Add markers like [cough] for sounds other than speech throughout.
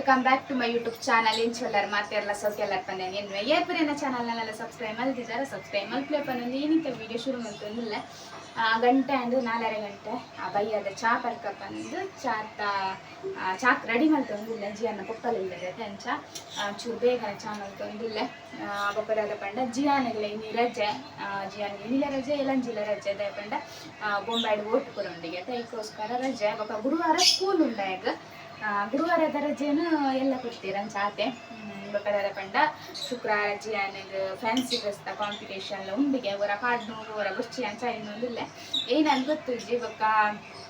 Welcome back to my YouTube channel ಇಂಚೊಲ್ಲರ್ ಮಾತೆಲ್ಲ ಸೌಖ್ಯಲ್ಲರ್ ಪಂದೆ ಏನು ಏಪರಿನ ಚಾನಲ್ನೆಲ್ಲ ಸಬ್ಸ್ಕ್ರೈಬ್ ಮಲ್ತಿದ್ದಾರೆ ಸಬ್ಸ್ಕ್ರೈಬ್ ಮಲ್ಪ್ಲೆ ಪನ್ನೊಂದು ಏನಿತ್ತ ವಿಡಿಯೋ ಶುರು ಮಾಡ್ತೊಂದಿಲ್ಲ ಗಂಟೆ ಅಂದು ನಾಲ್ಕರೆ ಗಂಟೆ. ಆ ಬೈಯದ ಚಾ ಪರ್ಕ ಬಂದು ಚಾತ ಚಾಕ್ ರೆಡಿ ಮಲ್ತೊಂದಿಲ್ಲ ಜಿಯಾನ ಕೊಪ್ಪಲಿಲ್ಲದೆ ಅಂಚ ಚೂರು ಬೇಗನೆ ಚಾ ಮಲ್ತೊಂದಿಲ್ಲ ಬೊಪ್ಪರಾದ ಪಂಡ ಜಿಯಾನಿಲ್ಲ ಇನ್ನಿ ರಜೆ. ಜಿಯಾನಿಗೆ ಇನ್ನಿಲ್ಲ ರಜೆ ಇಲ್ಲಂಜಿಲ್ಲ ರಜೆ ಅದೇ ಪಂಡ. ಬೊಂಬಾಯ್ಡು ಓಟ್ ಕೊಡೊಂಡಿಗೆ ಅದಕ್ಕೋಸ್ಕರ ರಜೆ. ಬೊಕ್ಕ ಗುರುವಾರ ಸ್ಕೂಲ್ ಉಂಟಾಗ ಆ, ಗುರುವಾರದ ರಜೆಯನ್ನು ಎಲ್ಲ ಕೊಡ್ತೀರ ಚಾತೆ ಬೇಕಾದ ಪಂಡ ಶುಕ್ರವಾರ ಜಿಯಾನಿಗೆ ಫ್ಯಾನ್ಸಿ ಡ್ರೆಸ್ ಕಾಂಪಿಟೇಷನ್ ಉಂಡಿಗೆ ಅವರ ನೋಡು ಅವರ ಬುಚ್ಚಿ ಅಂಚ ಇನ್ನೊಂದಿಲ್ಲ. ಏನಂತ ಗೊತ್ತು ಜಿ ಬೊಕ್ಕ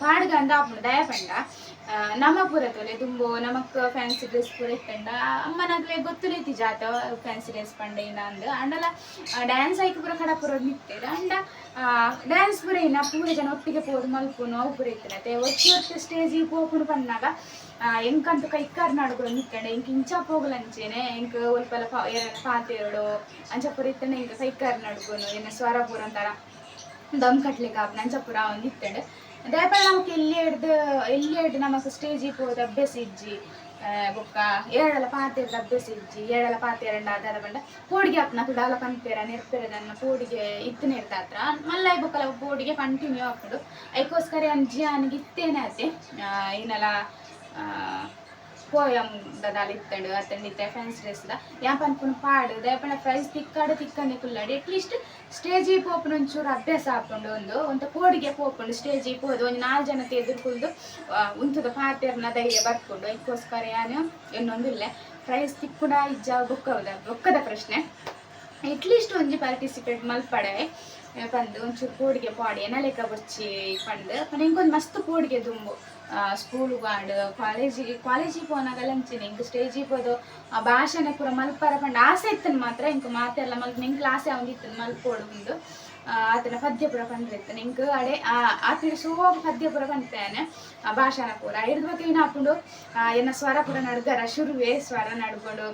ಪಾಡ್ಗ ಅಂದ ದಯ ಪಂಡ. ಪೂರ ತೊಲೆ ತುಂಬ, ನಮಕ್ ಫ್ಯಾನ್ಸಿ ಡ್ರೆಸ್ ಪೂರ ಇತ್ತಂಡ. ಅಮ್ಮನಾಗ್ಲೆ ಗೊತ್ತುಲೈತಿ ಜಾತ ಫ್ಯಾನ್ಸಿ ಡ್ರೆಸ್ ಪಂಡ ಏನ ಅಂದ್. ಅಂಡಲ ಡ್ಯಾನ್ಸ್ ಆಯ್ಕೆ ಪೂರ ಕಡ ಪೂರ ನಿಂತಿರ ಅಂಡ ಡ್ಯಾನ್ಸ್ ಪೂರ ಏನ ಪೂರ ಜನ ಒಟ್ಟಿಗೆ ಪೋದು ಮಲ್ಪುನು, ಅವು ಪೂರ ಇತ್ತೆ ಒತ್ತಿ ಒತ್ತಿ ಸ್ಟೇಜಿಗೆ ಪೋಪುನು ಪನ್ನಾಗ ಎಂಕಂತ ಕೈಕಾರ್ ನಾಡುಗಳು ನಿಕ್ಕಂಡೆ ಇಂಕ ಇಂಚ ಪೋಗಲಂಚೇನೆ ಇಂಕ ಒಲ್ಪಲ ಪಾ ಏನ ಪಾತೆರಡು ಅಂಚ ಪೂರ ಇತ್ತಂಡೆ ಇಂಕ ಕೈಕಾರ್ ನಡುಗುನು ಏನ ಸ್ವರ ಪೂರ ಅಂತಾರ. ದಮ್ ಕಟ್ಲಿಕ್ಕೆ ಆಪ್ ಅಂಚಪುರ ಪೂರ ಒಂದು ಇತ್ತಂಡೆ. ದಯಪಡ ನಮಕ್ ಎಲ್ಲಿ ಹಿಡ್ದು ಎಲ್ಲಿ ಹಿಡ್ದು ನಮಕ್ ಸ್ಟೇಜ್ ಹೋದ ಅಭ್ಯಾಸ ಇಜ್ಜಿ. ಬೊಕ್ಕ ಏಳಲ ಪಾತೆರ್ದ ಅಭ್ಯಾಸ ಇಜ್ಜಿ ಏಳಲ ಎರಡ ಆಧಾರ ಬಂಡ ಪೋಡಿಗೆ ಆಪ್ನ ಕುಡಾಲ ಪಂಪೇರ, ನೆರ್ಪೇರ ನನ್ನ ಪೋಡಿಗೆ ಇತ್ತು ನೆರ್ತಾತ್ರ ಮಲ್ಲ ಬೊಕ್ಕಲ ಪೋಡಿಗೆ ಕಂಟಿನ್ಯೂ ಆಗ್ಬಿಡು ಅದಕ್ಕೋಸ್ಕರ ಅಂಜಿ ಅನ್ಗಿತ್ತೇನೆ ಇತ್ತೇನೆ ಅತ್ತೆ. ಏನಲ್ಲ ಪೋಯಂ ದದಾಲ್ ಇತ್ತಂಡು ಫ್ರೆಂಡ್ಸ್ ಯಾಪ ಅನ್ಕೊಂಡು ಪಾಡು ದಯಪಂಡ ಪ್ರೈಸ್ ತಿಕ್ಕಾಡು ತಿಕ್ಕಂಡೆ ಕುಲ್ಲಾಡಿ. ಅಟ್ಲೀಸ್ಟ್ ಸ್ಟೇಜಿಗೆ ಪೋಪುನ ಒಂಚೂರು ಅಭ್ಯಾಸ ಹಾಕೊಂಡು ಒಂದು ಒಂದು ಕೋಡಿಗೆ ಪೋಪುಂಡು ಸ್ಟೇಜಿಗೆ ಹೋದು ಒಂದು ನಾಲ್ಕು ಜನತೆ ಎದುರ್ಕೊಂಡು ಉಂತದ ಪಾತೆರ್ನ ಧೈರ್ಯ ಬರ್ಕೊಂಡು ಅದಕ್ಕೋಸ್ಕರ ಯಾನು ಇನ್ನೊಂದಿಲ್ಲ ಪ್ರೈಸ್ ತಿಕ್ಕುಡ, ಇಜ್ಜ ಬೊಕ್ಕದ ಬೊಕ್ಕದ ಪ್ರಶ್ನೆ. ಅಟ್ಲೀಸ್ಟ್ ಒಂಜಿ ಪಾರ್ಟಿಸಿಪೇಟ್ ಮಲ್ಪಡೆ ಪಂದು, ಒಂಚೂರು ಕೋಡಿಗೆ ಪಾಡಿ ಏನ ಲೆಕ್ಕ ಬಚ್ಚಿ ಪಂದು. ಪಂಡ ಇಂಕೊಂದು ಮಸ್ತ್ ಕೋಡಿಗೆ ದುಂಬು. ಸ್ಕೂಲ್ ವಾರ್ಡ್ ಕಾಲೇಜಿಗೆ ಕಾಲೇಜಿಗೆ ಪೋನಾಗಲ್ಲ ಅಂಚಿನ ಇಂಕ ಸ್ಟೇಜಿಗೆ ಹೋದು, ಆ ಭಾಷೆನೆ ಪೂರ ಮಲ್ಪರ ಪಂಡ ಆಸೆ ಇತ್ತನ್ ಮಾತ್ರ ಇಂಕ ಮಾತೆಲ್ಲ ಮಲ್ಪ, ನಿಂಗೆ ಆಸೆ ಒಂದಿತ್ತು ಮಲ್ಪೋಡು ಒಂದು ಆತನ ಪದ್ಯ ಪೂರ ಪಂಡಿರ್ತಾನೆ ನಿಂಕ್ ಅಡೆ ಆತನ ಪದ್ಯ ಪೂರ ಪಂಡ್ತೇನೆ ಆ ಭಾಷಣ ಪೂರ. ಹಿಡ್ದು ಬಗ್ಗೆ ಏನು ಹಾಕೊಂಡು ಏನ ಸ್ವರ ಪೂರ ನಡ್ಗರ, ಶುರುವೇ ಸ್ವರ ನಡ್ಕೊಂಡು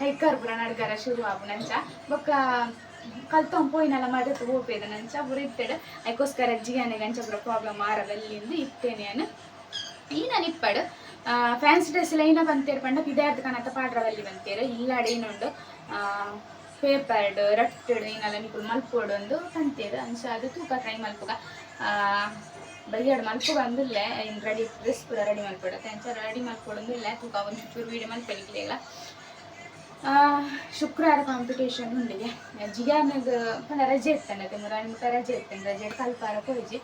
ಕೈಕಾರ್ ಪೂರ ನಡ್ಗರ, ಶುರು ಆಗು ನಂಚ. ಬೊಕ್ಕ ಕಲ್ತೊಂದು ಪೋಯಿನೆಲ್ಲ ಮರೆತು ಹೋಗ್ಬೇದ ನಂಚ, ಪೂರ ಇತ್ತೇಡ. ಅದಕ್ಕೋಸ್ಕರ ಜಿಯಾನೆಗೆ ಅಂಚ ಪೂರ ಪ್ರಾಬ್ಲಮ್ ಆರವಲ್ಲಿಂದು ಇತ್ತೇನೆ ನಾನು ಇಪ್ಪಡು ಫ್ಯಾನ್ಸಿ ಡ್ರೆಸ್ ಎಲ್ಲ ಏನ ಬಂತೇರು ಪಂಡ ವಿದ್ಯಾರ್ಥಿ ಕನತ ಪಾಡ್ರವಲ್ಲಿ ಬಂತೇರು. ಇಲ್ಲಾಡೆ ಏನೊಂದು ಪೇಪರ್ಡ್ ರಟ್ಟಡ್ ಏನೆಲ್ಲ ನಿಕುಲು ಮಲ್ಪೋಡು ಒಂದು ಬಂತೇರು. ಅಂಚ ಅದು ತೂಕ ಟ್ರೈ ಮಲ್ಪುಗ. ಮಲ್ಪು ಬಂದಿಲ್ಲ ಇನ್ನು ರೆಡಿ ಡ್ರೆಸ್ ಪೂರ ರೆಡಿ ಮಲ್ಪೋಡತ್ತೆ ಅಂಚ ರೆಡಿ ಮಲ್ಪೋಡೊಂದಿಲ್ಲ ತೂಕ ಒಂದು ಚೂರು ವೀಡಿಯೋ ಮಲ್ಪಲಿಕ್ಕಿಲ್ಲ ಶುಕ್ರವಾರ ಕಾಂಪಿಟೇಷನ್ ಉಂಡಿಗೆ ಜಿಗಾನಗ ಪಂಡ ರಜೆ ಇರ್ತಂಡತೆ ಮುರಾಣಿ ಮುಖ ರಜೆ ಇರ್ತಂಡೆ ರಜೆ ಕಲ್ಪಾರ ಕೊಯ್ಜಿ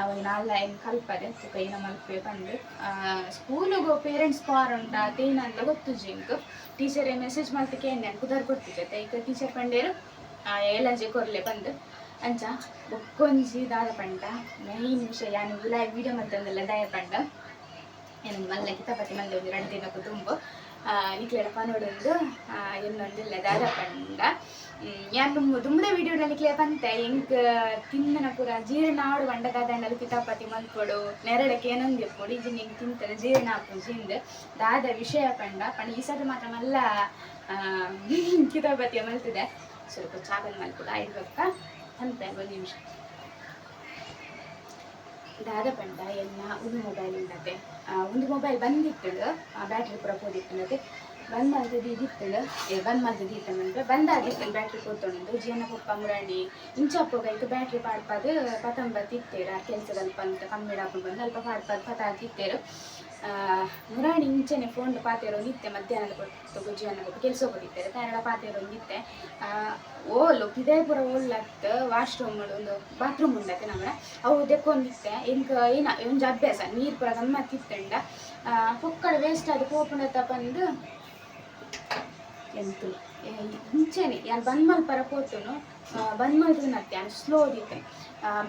ಅವಾಗ ನಾಲ್ಕು ಏನು ಕಲ್ಪಾರೆ ತುಕ ಏನ ಮಲ್ಪೆ ಬಂದು. ಸ್ಕೂಲಿಗೆ ಪೇರೆಂಟ್ಸ್ ಪಾರ್ ಉಂಟ ತೇನಂತ ಗೊತ್ತು ಜಿಂಕ್ ಟೀಚರ್ ಮೆಸೇಜ್ ಮಾಡ್ತಕ್ಕೆ ಏನು ಕುದರ್ ಕೊಡ್ತಿದ್ದೆ. ಈಗ ಟೀಚರ್ ಪಂಡೇರು ಏಳಂಜೆ ಕೊರ್ಲೆ ಬಂದು. ಅಂಚ, ಬೊಕ್ಕೊಂಜಿ ದಾದ ಪಂಡ ಮೈನ್ ವಿಷಯ, ಯಾನು ಲೈವ್ ವಿಡಿಯೋ ಮತ್ತೊಂದೆಲ್ಲ ದಯ ಪಂಡ. ಏನು ಮಲ್ಲ ಕಿತಾಪತಿ ಮಲ್ಲೆ ಒಂದು ಎರಡು ದಿನಕ್ಕೂ ತುಂಬು. ನಿಕ್ಲೆಡ ಪನೋಡೊಂದು ಇನ್ನೊಂದಿಲ್ಲ ದಾದ ಪಂಡ. ಯಾನು ದುಂಬದ ವಿಡಿಯೋನಲ್ಲಿ ಬಂತೆ ಎಂಕ್ ತಿಂದನ ಪೂರ ಜೀರ್ಣ ಆಡು ಬಂಡ ದಾದಂಡಲ್ಲಿ ಕಿತಾಪತಿ ಕೊಡು ನೆರಡಕ್ಕೆ ಏನೊಂದು ಎಪ್ಪೊಡು ಇಜಿ ನಿಂಗೆ ತಿಂತಾರೆ ಜೀರ್ಣ ಹಾಕು ಜಿಂದ್. ದಾದ ವಿಷಯ ಪಂಡ ಪಂಡ ಈ ಸಲ ಮಾತ್ರ ಮಲ್ಲ ಆ, [laughs] ಕಿತಾಪತಿಯ ಮಲ್ತಿದೆ. ಸ್ವಲ್ಪ ಚಾಗಲ್ ಮಲ್ಪುಡ ಐದು ಬಕ್ಕ ಅಂತ ಒಂದು ನಿಮಿಷ. ದಾದ ಪಂಡ ಎಲ್ಲ ಒಂದು ಮೊಬೈಲ್ ಉಂಟತೆ ಒಂದು ಮೊಬೈಲ್ ಬಂದಿತ್ತು ಬ್ಯಾಟ್ರಿ ಪೂರ ಹೋದಿತ್ತು ಬಂದ್ ಮಾಡ್ತದೆ ಇದಿತ್ತು ಏ ಬಂದ್ ಮಾಡ್ತದೆ ಇತ್ತಂದ್ರೆ ಬಂದಾಗಿತ್ತು ಬ್ಯಾಟ್ರಿ ಕೂತ್ಕೊಂಡು ಜೀವನ ಪಪ್ಪ ಮುರಾಣಿ ಇಂಚಪ್ಪ ಕೈಗೆ ಬ್ಯಾಟ್ರಿ ಪಾಡ್ಪಾದು ಪತಂಬ ತಿತ್ತೇರ ಕೆಲಸದಲ್ಲಿ ಅಂತ ಕಮ್ಮಿ ಹಾಕೊಂಡು ಬಂದು ಅಲ್ಪ ಪಾಡ್ಪಾದು ಪತ ತಿತ್ತೇರು ಮುರಾಣಿ ಇಂಚನೆ ಫೋನ್ ಪಾತೆರೋ ನಿತ್ತೆ ಮಧ್ಯಾಹ್ನದ ಕೊಟ್ಟು ಗುಜಿಯನ್ನು ಕೊಟ್ಟು ಕೆಲಸ ಹೋಗಿದ್ದಾರೆ ಕನ್ನಡ ಪಾತೆರೋ ನಿತ್ತೆ ಓಲು ವಿದಯಪುರ ಓಲ್ಲತ್ತು ವಾಶ್ರೂಮ್ ಒಂದು ಬಾತ್ರೂಮ್ ಉಂಡತ್ತೆ ನಮ್ಮ ಅವು ದೆಕ್ಕೊಂದಿತ್ತೆ ಇಂಕ ಏನ, ಒಂಜಿ ಅಭ್ಯಾಸ ನೀರು ಪೂರ ಗಮ್ಮತ್ತಿತ್ತಂಡ ಕುಕ್ಕಡ ವೇಸ್ಟ್ ಅದು ಪೋಪುಂಡತ್ತ ಬಂದು ಎಂತು ಮುಂಚೆನೆ ಯಾರು ಬಂದ್ ಮಲ್ಪರ ಪೋತುನು ಬಂದ್ ನತ್ತೆ ಯಾರು ಸ್ಲೋ ದಿತ್ತೆ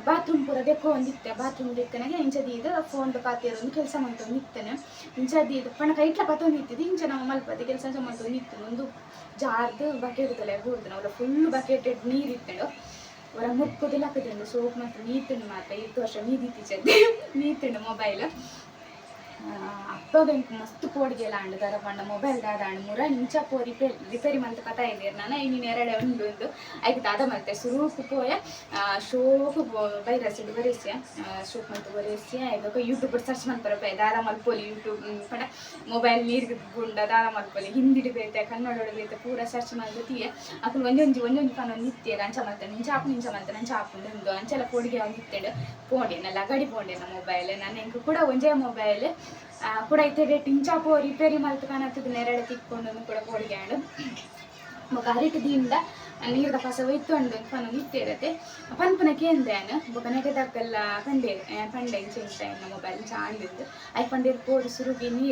ಬಾತ್ರೂಮ್ ಪೂರ ದೆಕ್ಕೋ ಒಂದಿತ್ತೆ ಬಾತ್ರೂಮ್ ದಿಕ್ಕನಾಗೆ ಇಂಚದಿ ಇದು ಫೋನ್ ಪಾತಿಯರು ಒಂದು ಕೆಲಸ ಮಾಡ್ಕೊಂಡು ನಿತ್ತನೆ ಇಂಚದಿ ಇದು ಪಣ ಕೈಟ್ಲ ಪತ್ತೊಂದು ನಿತ್ತಿದ್ದು ಇಂಚ ನಾವು ಮಲ್ಪದೆ ಕೆಲಸ ಮಾಡ್ಕೊಂಡು ನಿತ್ತು ಒಂದು ಜಾರ್ದು ಬಕೆಟ್ ತಲೆ ಹೂಡ್ದು ನಾವು ಫುಲ್ ಬಕೆಟ್ ನೀರು ಇತ್ತಳು ಅವರ ಮುಕ್ಕುದಿಲ್ಲ ಹಾಕಿದ್ರು ಸೋಪ್ ಮಾತ್ರ ನೀತಿಂಡು ಮಾತ್ರ, ಇತ್ತು ವರ್ಷ ನೀದಿತ್ತೀಚೆ [laughs] ನೀತಿಂಡು ಮೊಬೈಲ್ ಇಂಕ ಮಸ್ತ್ ಅಂಡ್ ದರ ಪಂಡ. ಮೊಬೈಲ್ ಅಂಡ್ ಮುರ ಇಂಚ ಪೋ, ರಿಪೇರಿ ರಿಪೇರಿ ಮಂತ್ ಕಥ ಇದೆ ನಾನು ಇನ್ನಿನ ಎರಡೆ ಉಂಡು ಉಂದು ಐಕ್ ದಾದ ಮಲ್ತೆ. ಸುರೂಕು ಪೋಯ ವೈರಸ್ ಇಡು ಬರೆಸ್ಯ ಶೋಕ್ ಮಂತ್ ಬರೆಸಿಯ ಐದಕ್ಕೆ ಯೂಟ್ಯೂಬ್ ಸರ್ಚ್ ಮಂತರ ಪೇ ದಾದ ಮಲ್ಪೋಲಿ ಯೂಟ್ಯೂಬ್ ಪಂಡ. ಮೊಬೈಲ್ ನೀರ್ಗೆ ಗುಂಡ, ದಾದ ಮಲ್ಪೋಲಿ. ಹಿಂದಿಡಿ ಬೇತೆ ಕನ್ನಡ ಬೇತೆ ಪೂರ ಸರ್ಚ್ ಮಾಡ್ತೀಯ ಅಕ್ಕಲು ಒಂದೊಂದು ಒಂದೊಂಜಿ ಒಂದು ನಿತ್ಯ. ಅಂಚ ಮತ್ತೆ ನಿಂಚ ಆಪು, ನಿಂಚ ಮತ್ತೆ ನಂಚ ಹಾಕೊಂಡು ಒಂದು ಅಂಚೆಲ್ಲ ಪೋಡಿಗೆ ನಿತ್ತೆಂಡು ಗಡಿ ಲಗಡಿ ಪೋಂಡೆನ ಮೊಬೈಲ್ ನಾನು ಎಂಕ್ ಕೂಡ ಒಂಜೇ ಮೊಬೈಲ್ ಕೂಡ ಐತೆ ರೇಟ್ ಇಂಚ ಪೋ ರಿಪೇರಿ ಮಲ್ತು ಕಾಣತ್ತಿದ್ದು ನೆರಳೆ ತಿಕ್ಕೊಂಡು ಕೂಡ ಆಂಡು ಬೊಕ ನೀರು ನೀರ್ದ ಕಸ ಒಯ್ತೊಂಡು ಪನ ನಿತ್ತಿರತ್ತೆ ಪನ್ಪನ ಕೇಂದ್ರಾನ ಬೊಕ ನೆಗೆ ದಕ್ಕಲ್ಲ ಪಂಡೆ ಪಂಡೆ ಎನ್ನ ಮೊಬೈಲ್ ಚಾಂದಿದ್ದು ಐ ಪಂಡೇರ್ ಪೋದು ಸುರುಗಿ ನೀ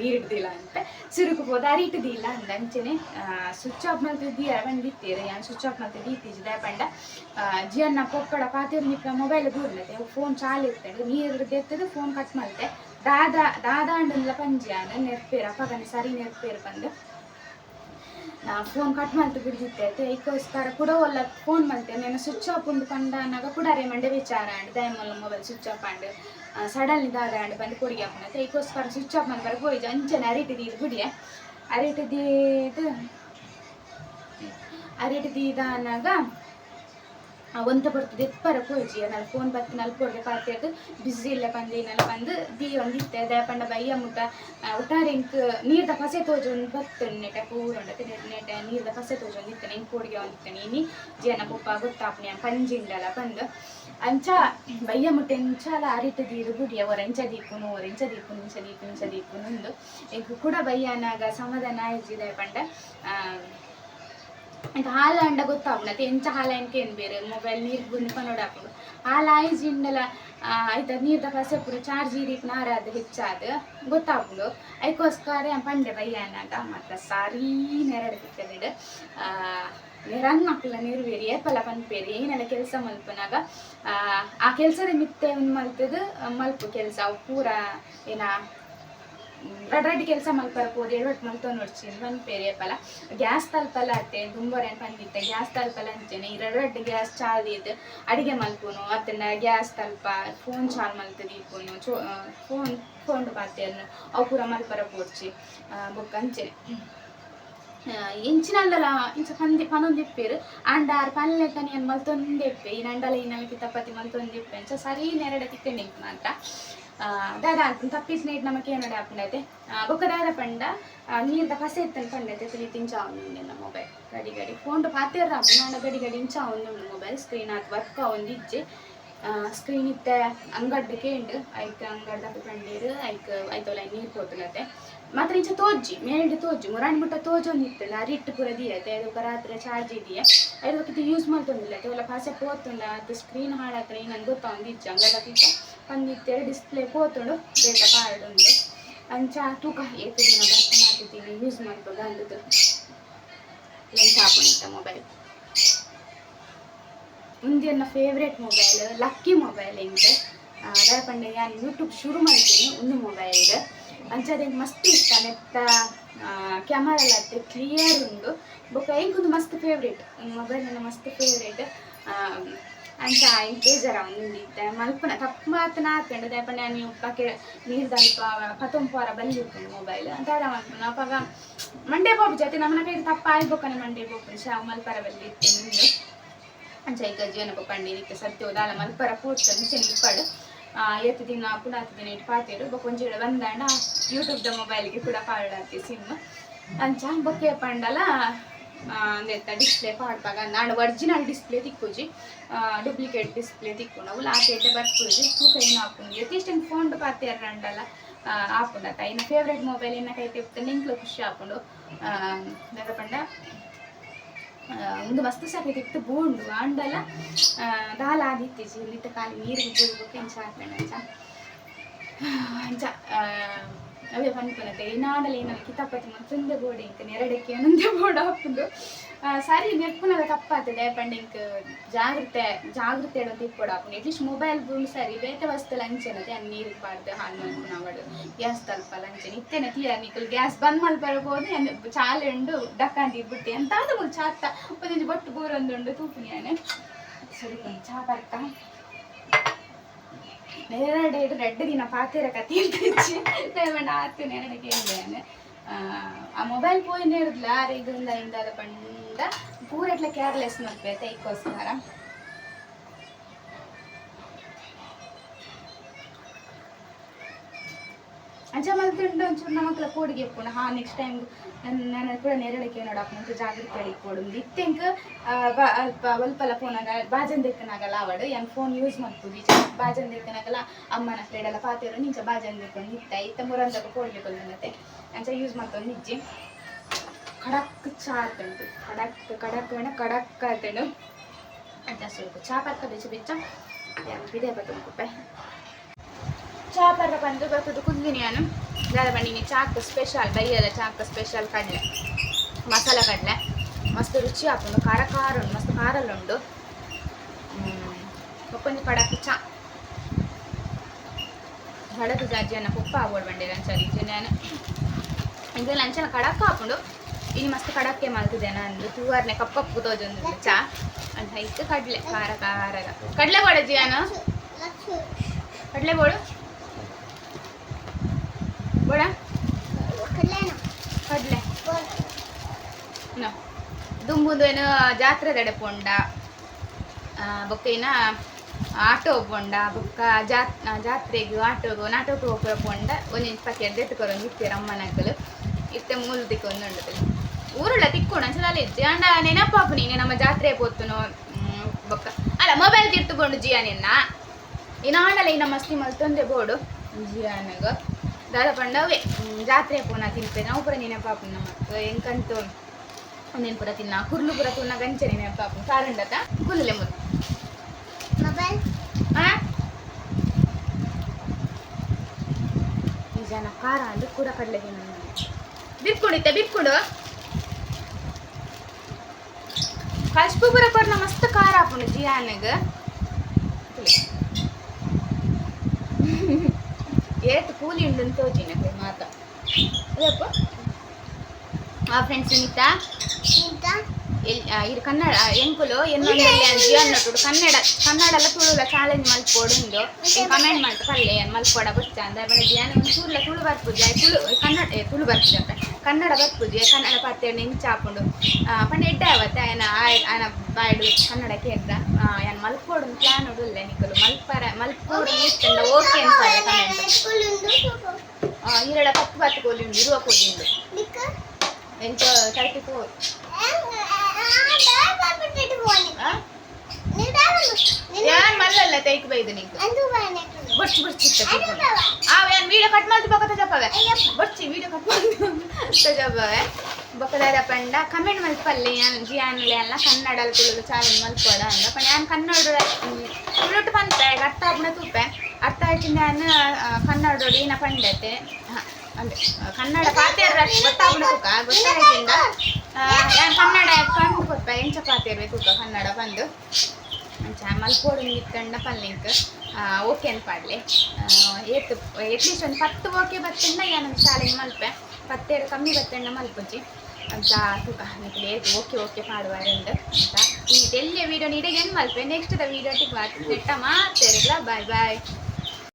ನೀರಿಡ್ದಿಲ್ಲ ಅಂತ. ಸುರುಕು ಪೋದು ಅರಿಟದಿಲ್ಲ ಅಂದ ಅಂಚನೆ. ಸ್ವಿಚ್ ಆಫ್ ಮಲ್ತು ದಿಯ ಬಂದಿತ್ತೀರ ಯಾನ್ ಸ್ವಿಚ್ ಆಫ್ ಮಲ್ತು ದೀತಿಜಿ ದ ಪಂಡ. ಜಿಯನ್ನ ಪೊಕ್ಕಡ ಪಾತಿರ್ ನಿಕ್ಕ ಮೊಬೈಲ್ ದೂರ್ಲತೆ ಫೋನ್ ಚಾಲು ಇರ್ತದೆ ನೀರು ದೆತ್ತದು ಫೋನ್ ಕಟ್ ಮಲ್ತೆ ದಾದ ದಾದ ಅಂಡಲ್ಲ ಪಂಜಿಯಾನ ನೆರ್ಪೇರ ಪಗನೆ ಸರಿ ನೆರ್ಪೇರು ಬಂದು ಫೋನ್ ಕಟ್ ಮಲ್ತು ಬಿಡ್ದಿತ್ತೈತೆ ಈಗೋಸ್ಕರ ಕೂಡ ಒಲ್ಲ ಫೋನ್ ಮಲ್ತೆ నేను ಸ್ವಿಚ್ ಆಫ್ ಉಂಡು ಪಂಡನಾಗ ಕೂಡ ಅರೆ ಮಂಡೆ ವಿಚಾರ ಅಂಡ್ ದಯಮಲ್ಲ mobile switch off and suddenly ದಾದ ಅಂಡ್ ಬಂದು ಕೊಡಿಗೆ ಹಾಕೊಂಡೈತೆ ಈಗೋಸ್ಕರ ಸ್ವಿಚ್ ಆಫ್ ಮಲ್ಪರ ಹೋಯ್ತು ಅಂಚನೆ ಅರಿಟಿದಿ ಇದು ಬಿಡಿಯ ಅರಿಟಿದಿ ಇದು ಅರಿಟಿದಿ ಇದಾನಾಗ ಒಂತ ಬರ್ತದೆ ಎಪ್ಪರ ಪೋಜಿ. ನನ್ನ ಫೋನ್ ಬತ್ತು ನಲ್ಪೊಡ್ಗೆ ಪಾತಿಯದು ಬಿಸಿ ಇಲ್ಲ ಬಂದು ನೆಲ ಬಂದು ದಿ ಒಂದಿತ್ತೆ, ದಯಪಂಡ ಬಯ್ಯ ಮುಟ್ಟ ಒಟ್ಟಾರೆ ಇಂಕ್ ನೀರ್ದ ಪಸೆ ತೋಜೊಂದು ಒಂದು ಬತ್ತು ನೆಟ ನೀರ್ದ ಪಸೆ ತೋಜೊಂದು ಒಂದಿತ್ತನೆ ಇಂಕ್ ಕೋಡಿಗೆ ಒಂದಿತ್ತನೆ. ಇನಿ ಜನ ಪುಪ್ಪ ಗೊತ್ತಾಪ್ನೆ ಪಂಜಿಂಡಲ ಬಂದು. ಅಂಚ ಬಯ್ಯ ಮುಟ್ಟ ಎಂಚಾಲ ಅರಿಟ ದೀರು ಗುಡಿಯ ಒರ ಎಂಚ ದೀಪುನು ಒರ ಇಂಚ ದೀಪುನು ಇಂಚ ದೀಪುನು ಇಂಚ ದೀಪುನು ಒಂದು ಇಂಕ್ ಕೂಡ ಬಯ್ಯನಾಗ ಸಮಾಧಾನ ಆಯ್ತು ದಯಪಂಡ. ಅಂತ ಹಾಲು ಅಂಡ ಗೊತ್ತಾಗ್ನತೆ ಎಂಚ ಹಾಲು ಎಂಕೆ ಏನು ಬೇರೆ ಮೊಬೈಲ್ ನೀರು ಗುಂಡು ನೋಡಾಕೊಂಡು ಹಾಲು ಆಯ್ಜಿಂಡಲ ಆಯ್ತ ನೀರ್ದ ಪಸೆ ಪೂರ ಚಾರ್ಜ್ ಇದೀಪ್ ನಾರಾದ ಹೆಚ್ಚಾದ ಗೊತ್ತಾಗ್ಬಿಡು ಅದಕ್ಕೋಸ್ಕರ ಪಂಡೆ ಬಯ್ಯನಾಗ ಮತ್ತು ಸಾರಿ ನೆರಡು ಬಿಟ್ಟದಿಡು ನೆರನ್ ಮಕ್ಕಳ ನಿರ್ವೇರಿ ಏಪಲ ಪನ್ಪೇರಿ ಏನೆಲ್ಲ ಕೆಲಸ ಮಲ್ಪನಾಗ ಆ ಕೆಲಸದ ಮಿತ್ತೆ ಮಲ್ತದ ಮಲ್ಪು ಕೆಲಸ ಪೂರ ಏನ ರಡ್ರಡ್ಡಿ ಕೆಲಸ ಮಲ್ಪರ ಪೋದು ಎಡವಟ್ಟು ಮಲ್ತೊ ನೋಡ್ಸಿ ಪನ್ಪೇರಿ ಏಪಲ. ಗ್ಯಾಸ್ ತಲ್ಪಲ ಅತ್ತೆ, ದುಂಬರೆ ಪಂದಿತ್ತೆ ಗ್ಯಾಸ್ ತಲ್ಪಲ ಅಂಚೆನೆ ಈ ರಡ್ರಡ್ಡಿ ಗ್ಯಾಸ್ ಚಾಲ್ದಿದ್ದು ಅಡಿಗೆ ಮಲ್ಪುನು ಅತ್ತನ ಗ್ಯಾಸ್ ತಲ್ಪ, ಫೋನ್ ಚಾಲ್ ಮಲ್ತದ ಇಪ್ಪುನು ಚೋ ಫೋನ್ ಫೋನ್ ಪಾತೆಯನ್ನು ಅವು ಪೂರ ಮಲ್ಪರ ಪೋಡ್ಚಿ ಬೊಕ್ಕ ಅಂಚೆನೆ ಇಂಚಿನಲ್ಲಲ ಇಂಚ ಪಂದಿ ಪನೊಂದಿಪ್ಪೇರು ಅಂಡ ಆರ್ ಪಲ್ಲೆ ತನಿ ಮಲ್ತೊಂದಿಪ್ಪೆ ಈ ನಂಡಲ ಈ ನಮಗೆ ತಪ್ಪತಿ ಮಲ್ತೊಂದಿಪ್ಪೆ ಅಂಚ ಸರಿ ನೆರಡ ತಿಕ್ಕಂಡಿ ಮಾತ್ರ. ದಾದ ಅಂತ ತಪ್ಪಿಸ್ ನೈಟ್ ನಮಗೆ ಏನಡ ಹಾಕೊಂಡೈತೆ ಬೊಕ್ಕ ದಾದ ಪಂಡ ನೀರ್ದ ಕಸೆ ಎತ್ತನ ಪಂಡೈತೆ ತಿಳಿ ತಿಂಚ ಒಂದು ಮೊಬೈಲ್ ಗಡಿ ಗಡಿ. ಫೋನ್ ಪಾತಿರ ನಾನು ಗಡಿ ಗಡಿ. ಇಂಚ ಒಂದು ಮೊಬೈಲ್ ಸ್ಕ್ರೀನ್ ಅದು ವರ್ಕ್ ಒಂದು ಇಜ್ಜೆ. ಸ್ಕ್ರೀನ್ ಇತ್ತೆ. ಅಂಗಡ್ಡು ಕೇಂಡು. ಐಕ್, ಅಂಗಡ್ದ ಕಂಡೀರು ಐಕ್, ಐತೋಲ ನೀರು ಹೋತಲತ್ತೆ ಮಾತ್ರ ಇಂಚ ತೋಜಿ ಮೇಲ್ಡ್ ತೋಜಿ ಮುರಾಣಿ ಮುಟ್ಟ ತೋಜೊಂದು ಇತ್ತಲ್ಲ ಅರಿಟ್ಟು ಪೂರ ದಿಯತ್ತೆ ಅದು ಬರಾತ್ರ ಚಾರ್ಜ್ ಇದೆಯಾ? ಅದಕ್ಕೆ ಯೂಸ್ ಮಾಡ್ತೊಂದಿಲ್ಲ ಅವಲ್ಲ ಪಾಸೆ ಪೋತುಂಡ ಅದು ಸ್ಕ್ರೀನ್ ಹಾಳಾತ್ರ ನಂಗೆ ಗೊತ್ತಾ ಇಚ್ಚ ಇಜ್ಜ ಅಂಗಡಕ್ಕೆ ಪಂದಿತ್ತೆ ಡಿಸ್ಪ್ಲೇ ಪೋತುಂಡು ಬೇಟ ಕಾರ್ಡ್ ಉಂಡು ಅಂಚ ತೂಕ ಏತು ದಿನ ಬರ್ತಾ ಮಾಡ್ತಿದ್ದೀನಿ ಯೂಸ್ ಮಾಡ್ಬೋದು ಅಂದದ್ದು ಲೆನ್ಸ್ ಹಾಕೊಂಡಿದ್ದ ಮೊಬೈಲ್ ಮುಂದೆ ನನ್ನ ಫೇವ್ರೆಟ್ ಮೊಬೈಲ್ ಲಕ್ಕಿ ಮೊಬೈಲ್ ಎಂಗೆ ಅದರ ಪಂಡೆ ಯೂಟ್ಯೂಬ್ ಶುರು ಮಾಡ್ತೀನಿ, ಒಂದು ಮೊಬೈಲ್ ಅಂಚದೆ ಮಸ್ತ್ ಇಷ್ಟ. ನೆತ್ತ ಕ್ಯಾಮರಾ ಅತ್ತೆ ಕ್ಲಿಯರ್ ಉಂಡು ಬೊಕ್ಕ ಎಂಕೊಂದು ಮಸ್ತ್ ಫೇವ್ರೇಟ್ ಮೊಬೈಲ್ ಮಸ್ತ್ ಫೇವ್ರೇಟ್ ಅಂಚ ಇಂಕ್ ಬೇಜಾರ ಇತ್ತೆ ಮಲ್ಪನ, ತಪ್ಪು ಮಾತನ ಆತಂಡು ದಯಪ ನಾನು ಉಪ್ಪಕ್ಕೆ ನೀರು ದಲ್ಪ ಬಂದಿ ಬಂದಿರ್ತೀನಿ ಮೊಬೈಲ್ ದಾದ ಮಲ್ಪನ. ಅಪ್ಪಾಗ ಮಂಡೆ ಬಾಬು ಜೊತೆ ನಮ್ಮನ ಕೈ ತಪ್ಪ ಆಯ್ಬೋಕನೆ ಮಂಡೆ ಬಾಬು ಶಾವ್ ಮಲ್ಪರ ಬಂದಿರ್ತೀನಿ ಅಂಚ ಈಗ ಜೀವನ ಪಂಡಿ ಇದಕ್ಕೆ ಸತ್ಯ ದಾಲ ಮಲ್ಪರ ಪೂರ್ತಿ ಚೆನ್ನ ಇಪ್ಪಡು ಎತ್ತು ದಿನ ಪುಡಾತು ದಿನ ಇಟ್ಟು ಪಾತೇರು ಬೊಕೊಂಜಿಡ ಬಂದಾಂಡ ಯೂಟ್ಯೂಬ್ದ ಮೊಬೈಲ್ಗೆ ಕೂಡ ಪಾಡಾತಿ ಸಿಮ್ ಅಂಚ, ಬೊಕ್ಕೆ ಪಂಡಲ ಅಂದೆತ್ತ ಡಿಸ್ಪ್ಲೇ ಪಾಡ್ಪಾಗ ನಾನು ಒರಿಜಿನಲ್ ಡಿಸ್ಪ್ಲೇ ತಿಕ್ಕುಜಿ. ಡೂಪ್ಲಿಕೇಟ್ ಡಿಸ್ಪ್ಲೇ ತಿಕ್ಕೊಂಡು ಅವು ಲಾತೇಟೆ ಬರ್ಪುಜಿ ತೂಕ ಏನು ಹಾಕೊಂಡು ಎತ್ತಿಷ್ಟು ಫೋನ್ ಪಾತೇರ ರಂಡಲ ಹಾಕೊಂಡತ್ತ ಇನ್ನು ಫೇವ್ರೆಟ್ ಮೊಬೈಲ್ ಏನಕ್ಕೆ ಐತೆ ನಿಂಕ್ಲು ಖುಷಿ ಹಾಕೊಂಡು ಪಂಡ ಒಂದು ಇತ್ತು ಬೂಂಡು ಅಂಡಲ ದಾಲ ಆದಿತ್ತೀಜಿ ಇಲ್ಲಿತ್ತ ನೀರು ನೀರಿಗೆ ಬೀಳ್ಬೇಕು ಇಂಚ ಹಾಕ್ಬೇಡ ಹೆಂಚ ಅಂಚ ಅವೇ ಪನ್ಪನತೆ ಏನಾಡಲ್ಲ ಏನಾಡ ಕಿತಾಪತಿ ಮತ್ತೊಂದೇ ಬೋರ್ಡ್ ಇಂಕ್ ನೆರಡಕ್ಕೆ ಒಂದೊಂದೇ ಬೋರ್ಡ್ ಹಾಕೊಂಡು ಸರಿ ನೆರ್ಪುನಲ್ಲ ತಪ್ಪಾತದೆ ಪಂಡ ಇಂಕ್ ಜಾಗ್ರತೆ ಜಾಗ್ರತೆ ಇಡೋದು ಇಪ್ಪಡು ಹಾಕೊಂಡು ಅಟ್ಲೀಸ್ಟ್ ಮೊಬೈಲ್ ಬೂಮ್ ಸರಿ ಬೇತೆ ವಸ್ತು ಲಂಚನತೆ ಅಲ್ಲಿ ನೀರು ಪಾಡ್ದು, ಹಾಲು ಅನ್ಕೊಂಡು ಅವಳು ಗ್ಯಾಸ್ ತಲ್ಪ ಲಂಚನ ಇತ್ತೇನೆ ಕ್ಲಿಯರ್ ನಿಕ್ಕಲು ಗ್ಯಾಸ್ ಬಂದ್ ಮಲ್ಪರಬಹುದು ಚಾಲೆ ಉಂಡು ಡಕ್ಕಂಡಿ ಬಿಟ್ಟು ಎಂತಾದ ಮುಲ್ ಚಾತ್ತ ಒಂದೊಂದು ಬೊಟ್ಟು ಬೂರೊಂದುಂಡು ತೂಪಿನ ಸರಿ ಚಾ ಬರ್ತಾ. ನೇರಡೇಡು ರೆಡ್ ದಿನ ಪಾತಿರ ಕತೆ ಇರ್ತಿಚ್ಚಿ ನಾನು ಆತು ನೇರಡಕ್ಕೆ ಏನು ಆ ಮೊಬೈಲ್ ಪೋಯಿನೇ ಇರದ್ಲ ಆರೆ ಇದರಿಂದ ಇಂದಾದ ಪಂಡ ಪೂರ ಇಟ್ಲ ಕೇರ್ಲೆಸ್ ಮಲ್ಪೇತ ಇಕ್ಕೋಸ್ಕರ ಅಂಚ ಮಲ್ತುಂಡು ಒಂಚೂರು ನಮಕ್ಲ ಕೋಡಿಗೆ ಎಪ್ಪುಂಡು ಹಾ ನೆಕ್ಸ್ಟ್ ಟೈಮ್ ನಾನು ಕೂಡ ನೆರಳಿಕೆ ನೋಡಪ್ಪ ಅಂತ ಜಾಗ್ರತೆ ಅಡಿಕೊಡು ಇತ್ತೆಂಕ್ ಅಲ್ಪ ಒಲ್ಪಲ ಬಾಜನ್ ದೆಕ್ಕನಾಗಲ್ಲ ಆವಡು ಏನು ಫೋನ್ ಯೂಸ್ ಮಾಡ್ತೀವಿ ಬಾಜನ್ ದೆಕ್ಕನಾಗಲ್ಲ ಅಮ್ಮನ ಫ್ರೆಂಡೆಲ್ಲ ಪಾತಿರು ನಿಂಚ ಬಾಜನ್ ದೆಕ್ಕೊಂಡು ನಿತ್ತ ಇತ್ತ ಮುರಂದಕ್ಕೆ ಕೋಡಿಗೆ ಕೊಲ್ಲತ್ತೆ ಅಂಚ ಯೂಸ್ ಮಾಡ್ಕೊಂಡು ನಿಜ್ಜಿ. ಖಡಕ್ ಚಾ ಆತುಂಟು ಖಡಕ್ ಖಡಕ್ ಬೇಡ ಖಡಕ್ ಆತಂಡು ಅಂತ ಸ್ವಲ್ಪ ಚಾ ಪಕ್ಕ ಬೆಚ್ಚ. ಬೆಚ್ಚ ಬಿಡೆ ಬರ್ತುಂಕುಪ್ಪೆ ಚಾ ಪರ್ರ ಬಂದು ಬರ್ತದೆ ಕುಂದಿನಿ ನಾನು ದಾದ ಬಂಡಿನಿ ಚಾಕ್ ಸ್ಪೆಷಲ್ ಬೈಯಲ್ಲ ಚಾಕ್ ಸ್ಪೆಷಲ್ ಕಡಲೆ ಮಸಾಲ ಕಡಲೆ ಮಸ್ತ್ ರುಚಿ ಹಾಕೊಂಡು ಖಾರ ಖಾರ ಉಂಟು ಮಸ್ತ್ ಖಾರಲ್ಲ ಉಂಟು ಒಪ್ಪೊಂದು ಕಡಕ್ ಚಾ ಹಡಕು ಜಾಜಿಯನ್ನ ಪಪ್ಪ ಆಗ್ಬೋಡು ಬಂಡೆ ಲಂಚಲ್ಲಿ ನಾನು ಇದು ಲಂಚನ ಕಡಕ್ ಹಾಕೊಂಡು ಇನ್ನು ಮಸ್ತ್ ಕಡಕ್ಕೆ ಮಾಡ್ತಿದ್ದೆ ನಾನು ತೂವರ್ನೆ ಕಪ್ಪಪ್ಪು ತೋಜೊಂದು ಚಾ ಅಂತ ಇತ್ತು ಕಡಲೆ ಖಾರ ಖಾರ ಕಡಲೆ ಬೋಡ ಜಿಯಾನು ಕಡಲೆ ಬೋಡು ಬೋಡ? ಕಡಲೆ. ನೋ. ದುಂಬುದು ಏನು ಜಾತ್ರೆ ದಡೆ ಪೊಂಡ ಬೊಕ್ಕ ಏನ ಆಟೋ ಪೊಂಡ ಬೊಕ್ಕ ಜಾತ್ ಜಾತ್ರೆಗೂ ಆಟೋಗು ನಾಟೋಕು ಹೋಗುವ ಪೊಂಡ ಒಂದೊಂದು ಪಕೆಟ್ ಎತ್ಕೊರೊಂದು ಇರ್ತೀರ ಅಮ್ಮನಕ್ಕಲು ಇತ್ತೆ ಮೂಲು ತಿಕ್ಕೊಂಡು ಉಂಟು ಊರುಳ್ಳ ತಿಕ್ಕೊಂಡು ಅಂಚದಲ್ಲಿ ಇಜ್ಜಿ ಅಂಡ ನೆನಪಾಪು ನೀನೆ ನಮ್ಮ ಜಾತ್ರೆ ಪೋತುನು ಬೊಕ್ಕ. ಅಲ್ಲ ಮೊಬೈಲ್ ತಿರ್ತುಕೊಂಡು ಜಿಯಾನಿನ್ನ? ಇನ್ನಾಡಲ್ಲ ನಮ್ಮ ಮಸ್ತಿ ಮಲ್ತೊಂದೆ ಬೋಡು. ಜಿಯಾನಗ. ದಾದ ಪಂಡವೇ ಜಾತ್ರೆ ಪೋನ ತಿನ್ಪೆ ನಾವು ಪುರ ನೆನಪಾಪು ನಮ್ಮ ಎಂಕಂತು ಒಂದೇನು ಪುರ ತಿನ್ನ ಕುರ್ಲು ಪುರ ತುನ್ನ ಗಂಚೆ ನೆನಪಾಪು ಕಾರಂಡತ ಕುಲ್ಲಲೆ ಮುದ್ದು. ಮೊಬೈಲ್? ಜನ ಖಾರ ಅಂದ್ರೆ ಕೂಡ ಕಡಲೆ ಬಿಟ್ಕೊಂಡಿತ್ತೆ ಬಿಟ್ಕೊಂಡು ಪೂರ ಕೊರ್ನ ಮಸ್ತ್ ಖಾರ ಹಾಕೊಂಡು ಜಿಯಾನಗ ಏತ್ ಕೂಲಿ ಉಂಡು ತೋಜಿನ ಮಾತ ಅದಪ್ಪ ಆ ಫ್ರೆಂಡ್ಸ್ ಇನ್ನಿತ್ತ ಎಲ್- ಆ, ಇದು ಕನ್ನಡ ಎಂಕುಲು ಎನ್ನೊಂದು ಅಜ್ಜಿ ಅನ್ನೋಟು ಕನ್ನಡ ಕನ್ನಡಲ್ಲ ತುಳುಲ ಚಾಲೆಂಜ್ ಮಲ್ಪೋಡುಂಡು ಕಮೆಂಟ್ ಮಾಡ್ತ ಪಲ್ಲೆ ಮಲ್ಪೋಡ ಬೊಚ್ಚ ಅಂದ ಬೆಳಗ್ಗೆ ಒಂಚೂರ್ಲ ತುಳು ಬರ್ಪುಜೆ ತುಳು ಕನ್ನಡ ತುಳು ಬರ್ಪುಜೆ ಅಂತ ಕನ್ನಡ ಬರ್ಪುಜೆ ಕನ್ನಡ ಪತ್ತೆ ಹೆಂಗೆ ಚಾಪುಂಡು ಪಂಡ ಎಡ್ಡ ಆವತ್ತೆ ಆಯನ ಆಯನ ಬಾಯ್ಡು ಕನ್ನಡ ಕೇಳ್ದ ಏನು ಮಲ್ಪೋಡು ಪ್ಲಾನ್ ಉಡುಲ್ಲೆ ನಿಕ್ಕಲು ಮಲ್ಪರ ಮಲ್ಪೋಡು ಇಷ್ಟಂಡ ಓಕೆ ಅಂತ ಕಮೆಂಟ್ ಈರಡ ಪತ್ತು ಪತ್ತು ಕೋಲಿ ಉಂಡು ಇರುವ ಕೋಲಿ ಉಂಡು ಎಂಟು ತರ್ಟಿ ಫೋರ್ ಯಾನ್ ಮಲ್ಲಲ್ಲ ತೈಕ್ ಬೈದು ಬಡ್ಚಿ ಬಡ್ಚಿ ಆ, ಯಾನ್ ಕಟ್ ಮಾಡ್ತಿ ತಜಪ್ಪವೆ ಬಡ್ಚಿ ವಿಡಿಯೋ ಕಟ್ ಮಾಡ್ತಿ ಬಕ್ಕದಾರ ಪಂಡ, ಕಮೆಂಟ್ ಮಲ್ಪಲ್ಲೆ, ಯಾನ್ ಜಿಯಾನ್ಲೆ ಎಲ್ಲ ಕನ್ನಡ ತುಳುದು ಚಾಲೆಂಜ್ ಮಲ್ಪೋಡ ಅಂದ. ಪಂಡ, ಯಾನ್ ಕನ್ನಡ ತುಳುಟು ಪಂತೆ, ಅರ್ಥ ಆಗ್ನ ತೂಪೆ. ಅರ್ಥ ಆಯ್ತಿಂದ ಯಾನ್ ಕನ್ನಡ ಈನ ಪಂಡತೆ. ಅಂದ್ರೆ ಕನ್ನಡ ತೂಕ ಗೊತ್ತಾಯ್ತಿಂದ ಯಾನ್ ಕನ್ನಡ ಕೊಪ್ಪ ಎಂಚ ಪಾತೆರ್ವೆ ತೂಕ ಕನ್ನಡ ಬಂದು. ಅಂಚ ಮಲ್ಪೋಡು ನಿತ್ತಂಡ ಪಲ್ಲಿಂಕ್ ಓಕೆ ಅಂತ ಪಾಡ್ಲಿ ಏತ್ ಎಟ್ಲೀಸ್ಟ್ ಒಂದು ಪತ್ತು ಓಕೆ ಬತ್ತಂಡ ಏನೊಂದು ಚಾಲೆಂಜ್ ಮಲ್ಪೆ. ಪತ್ತೆರಡು ಕಮ್ಮಿ ಬತ್ತಂಡ ಮಲ್ಪುಜಿ ಅಂತ ತೂಕ ಏತ್ ಓಕೆ ಓಕೆ ಪಾಡುವಾರಂದು ಅಂತ. ಈ ಎಲ್ಲಿಯ ವೀಡಿಯೋ ನೀಡಿಗೆ ಏನು ಮಲ್ಪೆ? ನೆಕ್ಸ್ಟ್ ದ ವೀಡಿಯೋ ಟಿಕ್ ನೆಟ್ಟ ಮಾತೇರಿಲ್ಲ. ಬಾಯ್ ಬಾಯ್